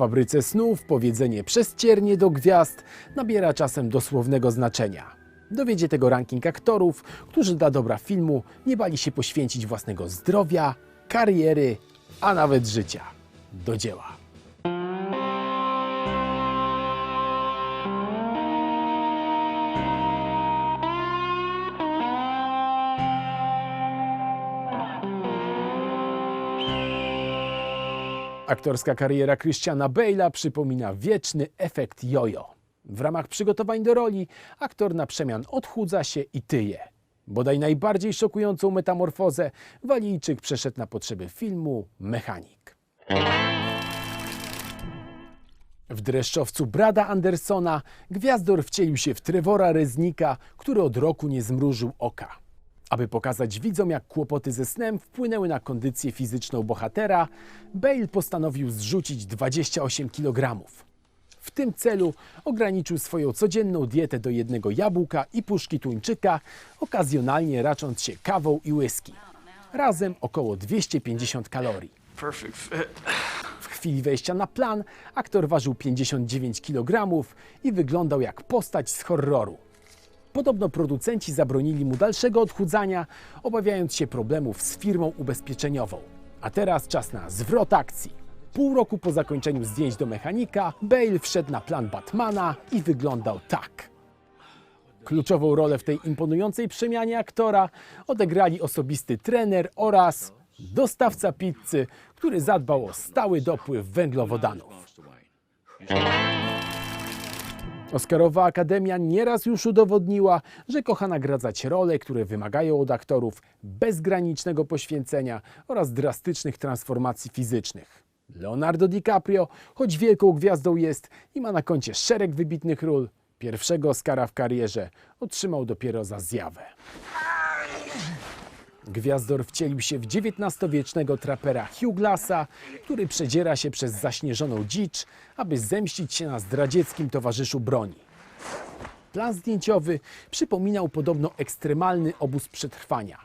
fabryce snów powiedzenie przez ciernie do gwiazd nabiera czasem dosłownego znaczenia. Dowiedzie tego ranking aktorów, którzy dla dobra filmu nie bali się poświęcić własnego zdrowia, kariery, a nawet życia. Do dzieła. Aktorska kariera Christiana Bale'a przypomina wieczny efekt jojo. W ramach przygotowań do roli aktor na przemian odchudza się i tyje. Bodaj najbardziej szokującą metamorfozę Walijczyk przeszedł na potrzeby filmu Mechanik. W dreszczowcu Brada Andersona gwiazdor wcielił się w Trevora Reznika, który od roku nie zmrużył oka. Aby pokazać widzom, jak kłopoty ze snem wpłynęły na kondycję fizyczną bohatera, Bale postanowił zrzucić 28 kg. W tym celu ograniczył swoją codzienną dietę do jednego jabłka i puszki tuńczyka, okazjonalnie racząc się kawą i whisky. Razem około 250 kalorii. W chwili wejścia na plan aktor ważył 59 kg i wyglądał jak postać z horroru. Podobno producenci zabronili mu dalszego odchudzania, obawiając się problemów z firmą ubezpieczeniową. A teraz czas na zwrot akcji. Pół roku po zakończeniu zdjęć do mechanika, Bale wszedł na plan Batmana i wyglądał tak. Kluczową rolę w tej imponującej przemianie aktora odegrali osobisty trener oraz dostawca pizzy, który zadbał o stały dopływ węglowodanów. Oscarowa Akademia nieraz już udowodniła, że kocha nagradzać role, które wymagają od aktorów bezgranicznego poświęcenia oraz drastycznych transformacji fizycznych. Leonardo DiCaprio, choć wielką gwiazdą jest i ma na koncie szereg wybitnych ról, pierwszego Oscara w karierze otrzymał dopiero za zjawę. Gwiazdor wcielił się w XIX-wiecznego trapera Hugh Glassa, który przedziera się przez zaśnieżoną dzicz, aby zemścić się na zdradzieckim towarzyszu broni. Plan zdjęciowy przypominał podobno ekstremalny obóz przetrwania.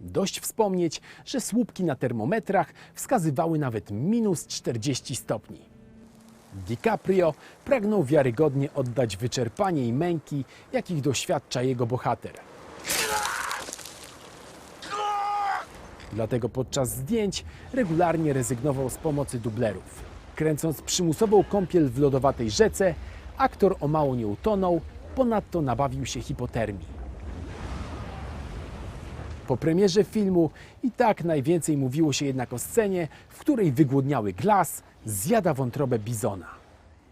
Dość wspomnieć, że słupki na termometrach wskazywały nawet minus 40 stopni. DiCaprio pragnął wiarygodnie oddać wyczerpanie i męki, jakich doświadcza jego bohater. Dlatego podczas zdjęć regularnie rezygnował z pomocy dublerów. Kręcąc przymusową kąpiel w lodowatej rzece, aktor o mało nie utonął, ponadto nabawił się hipotermii. Po premierze filmu i tak najwięcej mówiło się jednak o scenie, w której wygłodniały glas zjada wątrobę bizona.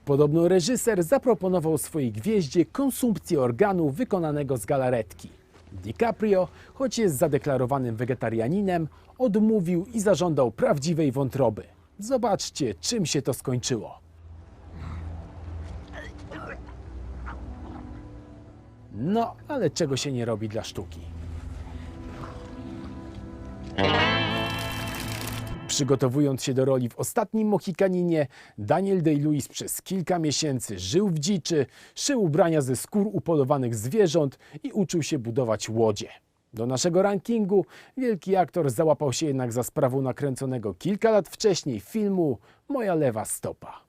Podobno reżyser zaproponował swojej gwieździe konsumpcję organu wykonanego z galaretki. DiCaprio, choć jest zadeklarowanym wegetarianinem, odmówił i zażądał prawdziwej wątroby. Zobaczcie, czym się to skończyło. No, ale czego się nie robi dla sztuki. Przygotowując się do roli w ostatnim Mohikaninie, Daniel Day-Lewis przez kilka miesięcy żył w dziczy, szył ubrania ze skór upolowanych zwierząt i uczył się budować łodzie. Do naszego rankingu wielki aktor załapał się jednak za sprawą nakręconego kilka lat wcześniej filmu Moja lewa stopa.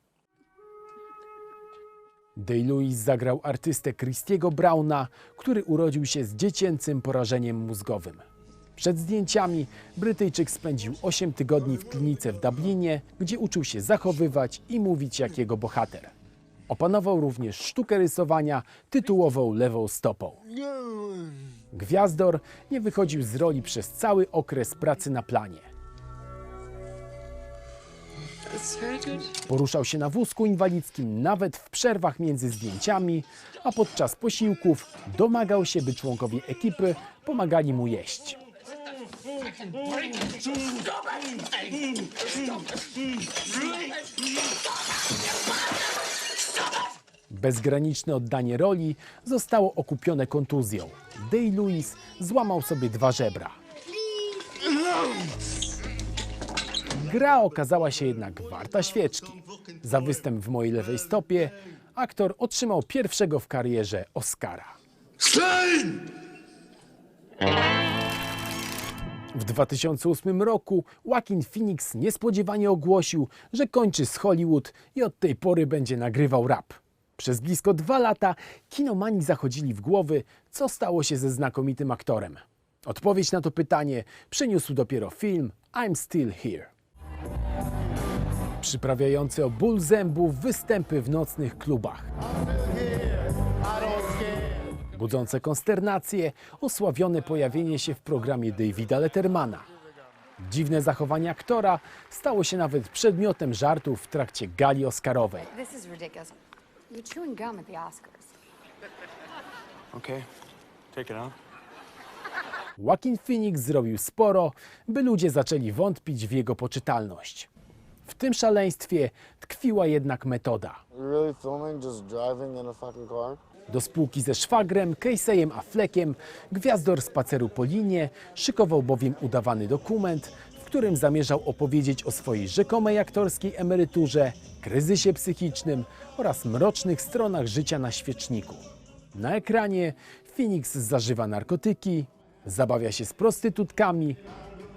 Day-Lewis zagrał artystę Christiego Browna, który urodził się z dziecięcym porażeniem mózgowym. Przed zdjęciami Brytyjczyk spędził 8 tygodni w klinice w Dublinie, gdzie uczył się zachowywać i mówić jak jego bohater. Opanował również sztukę rysowania tytułową lewą stopą. Gwiazdor nie wychodził z roli przez cały okres pracy na planie. Poruszał się na wózku inwalidzkim nawet w przerwach między zdjęciami, a podczas posiłków domagał się, by członkowie ekipy pomagali mu jeść. Bezgraniczne oddanie roli zostało okupione kontuzją. Day-Lewis złamał sobie dwa żebra. Gra okazała się jednak warta świeczki. Za występ w mojej lewej stopie aktor otrzymał pierwszego w karierze Oscara. W 2008 roku Joaquin Phoenix niespodziewanie ogłosił, że kończy z Hollywood i od tej pory będzie nagrywał rap. Przez blisko dwa lata kinomani zachodzili w głowy, co stało się ze znakomitym aktorem. Odpowiedź na to pytanie przyniósł dopiero film I'm Still Here. Przyprawiający o ból zębów występy w nocnych klubach. Budzące konsternacje, osławione pojawienie się w programie Davida Lettermana. Dziwne zachowanie aktora stało się nawet przedmiotem żartów w trakcie gali oscarowej. This is ridiculous. You're chewing gum at the Oscars. Okay, take it out. Joaquin Phoenix zrobił sporo, by ludzie zaczęli wątpić w jego poczytalność. W tym szaleństwie tkwiła jednak metoda. Do spółki ze szwagrem, Casey'em Affleckiem, gwiazdor spaceru po linie, szykował bowiem udawany dokument, w którym zamierzał opowiedzieć o swojej rzekomej aktorskiej emeryturze, kryzysie psychicznym oraz mrocznych stronach życia na świeczniku. Na ekranie Phoenix zażywa narkotyki, zabawia się z prostytutkami,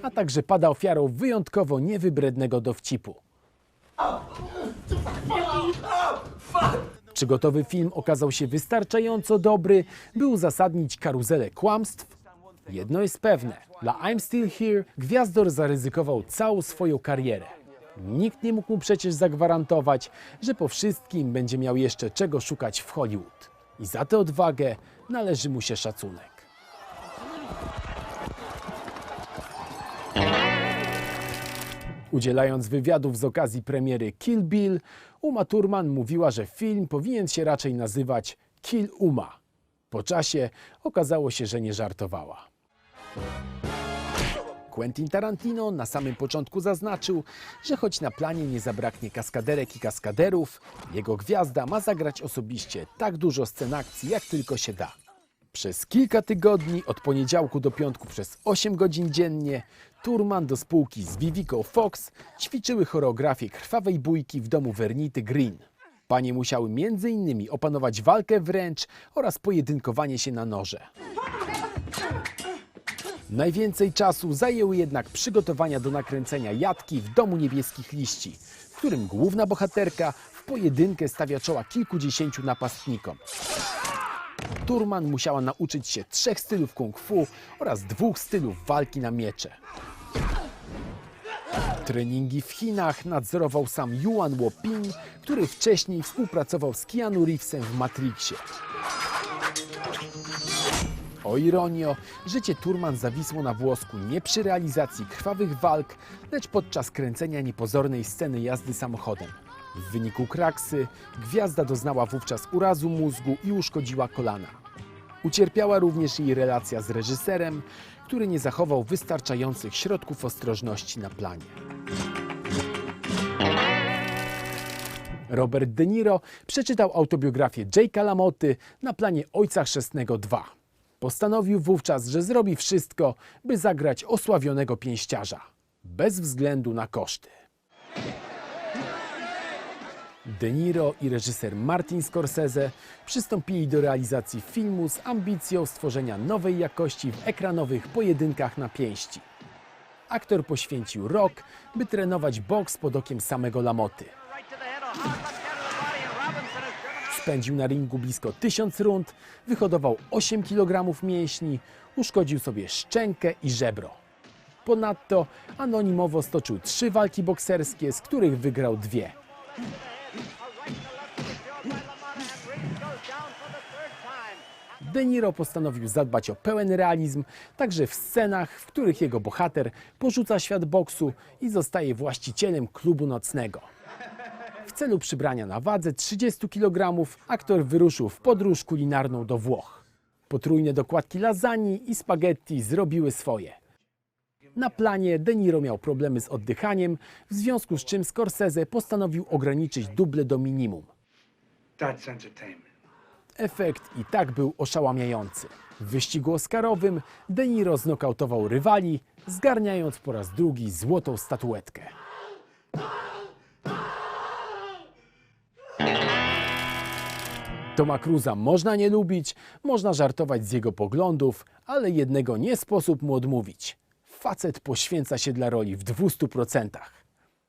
a także pada ofiarą wyjątkowo niewybrednego dowcipu. Czy gotowy film okazał się wystarczająco dobry, by uzasadnić karuzelę kłamstw? Jedno jest pewne. Dla I'm Still Here gwiazdor zaryzykował całą swoją karierę. Nikt nie mógł mu przecież zagwarantować, że po wszystkim będzie miał jeszcze czego szukać w Hollywood. I za tę odwagę należy mu się szacunek. Udzielając wywiadów z okazji premiery Kill Bill, Uma Thurman mówiła, że film powinien się raczej nazywać Kill Uma. Po czasie okazało się, że nie żartowała. Quentin Tarantino na samym początku zaznaczył, że choć na planie nie zabraknie kaskaderek i kaskaderów, jego gwiazda ma zagrać osobiście tak dużo scen akcji, jak tylko się da. Przez kilka tygodni, od poniedziałku do piątku przez 8 godzin dziennie, Turman do spółki z Vivico Fox ćwiczyły choreografię krwawej bójki w domu Vernity Green. Panie musiały m.in. opanować walkę wręcz oraz pojedynkowanie się na noże. Najwięcej czasu zajęły jednak przygotowania do nakręcenia jatki w Domu Niebieskich Liści, w którym główna bohaterka w pojedynkę stawia czoła kilkudziesięciu napastnikom. Turman musiała nauczyć się trzech stylów kung fu oraz dwóch stylów walki na miecze. Treningi w Chinach nadzorował sam Yuan Woping, który wcześniej współpracował z Keanu Reevesem w Matrixie. O ironio, życie Turman zawisło na włosku nie przy realizacji krwawych walk, lecz podczas kręcenia niepozornej sceny jazdy samochodem. W wyniku kraksy gwiazda doznała wówczas urazu mózgu i uszkodziła kolana. Ucierpiała również jej relacja z reżyserem, który nie zachował wystarczających środków ostrożności na planie. Robert De Niro przeczytał autobiografię Jake'a LaMoty na planie Ojca Chrzestnego 2. Postanowił wówczas, że zrobi wszystko, by zagrać osławionego pięściarza, bez względu na koszty. De Niro i reżyser Martin Scorsese przystąpili do realizacji filmu z ambicją stworzenia nowej jakości w ekranowych pojedynkach na pięści. Aktor poświęcił rok, by trenować boks pod okiem samego Lamoty. Spędził na ringu blisko 1000 rund, wyhodował 8 kg mięśni, uszkodził sobie szczękę i żebro. Ponadto anonimowo stoczył trzy walki bokserskie, z których wygrał dwie. De Niro postanowił zadbać o pełen realizm, także w scenach, w których jego bohater porzuca świat boksu i zostaje właścicielem klubu nocnego. W celu przybrania na wadze 30 kg aktor wyruszył w podróż kulinarną do Włoch. Potrójne dokładki lasagne i spaghetti zrobiły swoje. Na planie De Niro miał problemy z oddychaniem, w związku z czym Scorsese postanowił ograniczyć duble do minimum. That's entertainment. Efekt i tak był oszałamiający. W wyścigu oscarowym De Niro znokautował rywali, zgarniając po raz drugi złotą statuetkę. Toma Cruza można nie lubić, można żartować z jego poglądów, ale jednego nie sposób mu odmówić. facet poświęca się dla roli w 200%.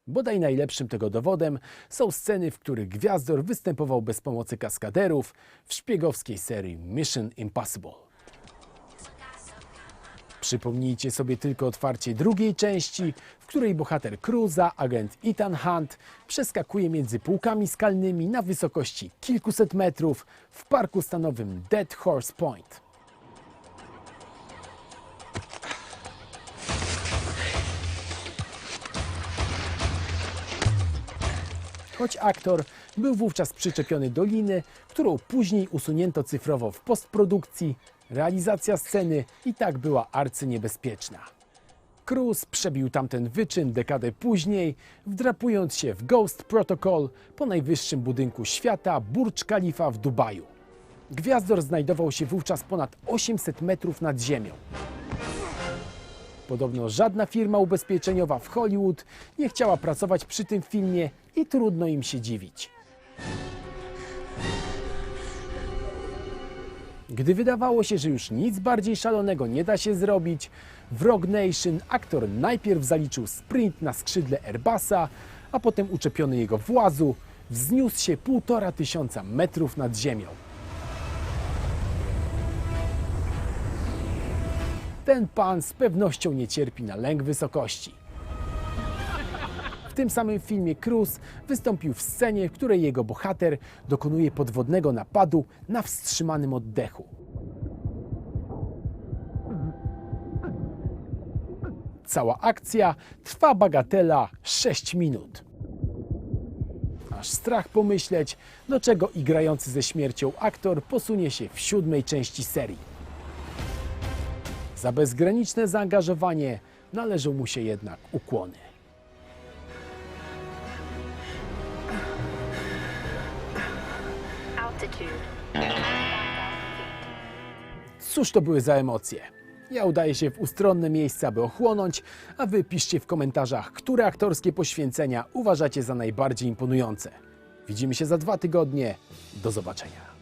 Bodaj najlepszym tego dowodem są sceny, w których Gwiazdor występował bez pomocy kaskaderów w szpiegowskiej serii Mission Impossible. Przypomnijcie sobie tylko otwarcie drugiej części, w której bohater Cruza, agent Ethan Hunt, przeskakuje między półkami skalnymi na wysokości kilkuset metrów w parku stanowym Dead Horse Point. Choć aktor był wówczas przyczepiony do liny, którą później usunięto cyfrowo w postprodukcji, realizacja sceny i tak była arcyniebezpieczna. Cruz przebił tamten wyczyn dekadę później, wdrapując się w Ghost Protocol po najwyższym budynku świata Burj Khalifa w Dubaju. Gwiazdor znajdował się wówczas ponad 800 metrów nad ziemią. Podobno żadna firma ubezpieczeniowa w Hollywood nie chciała pracować przy tym filmie i trudno im się dziwić. Gdy wydawało się, że już nic bardziej szalonego nie da się zrobić, w Rogue Nation aktor najpierw zaliczył sprint na skrzydle Airbusa, a potem uczepiony jego włazu wzniósł się półtora tysiąca metrów nad ziemią. Ten pan z pewnością nie cierpi na lęk wysokości. W tym samym filmie Cruz wystąpił w scenie, w której jego bohater dokonuje podwodnego napadu na wstrzymanym oddechu. Cała akcja trwa bagatela 6 minut. Aż strach pomyśleć, do czego igrający ze śmiercią aktor posunie się w siódmej części serii. Za bezgraniczne zaangażowanie należą mu się jednak ukłony. Cóż to były za emocje? Ja udaję się w ustronne miejsce, aby ochłonąć, a wy piszcie w komentarzach, które aktorskie poświęcenia uważacie za najbardziej imponujące. Widzimy się za dwa tygodnie. Do zobaczenia.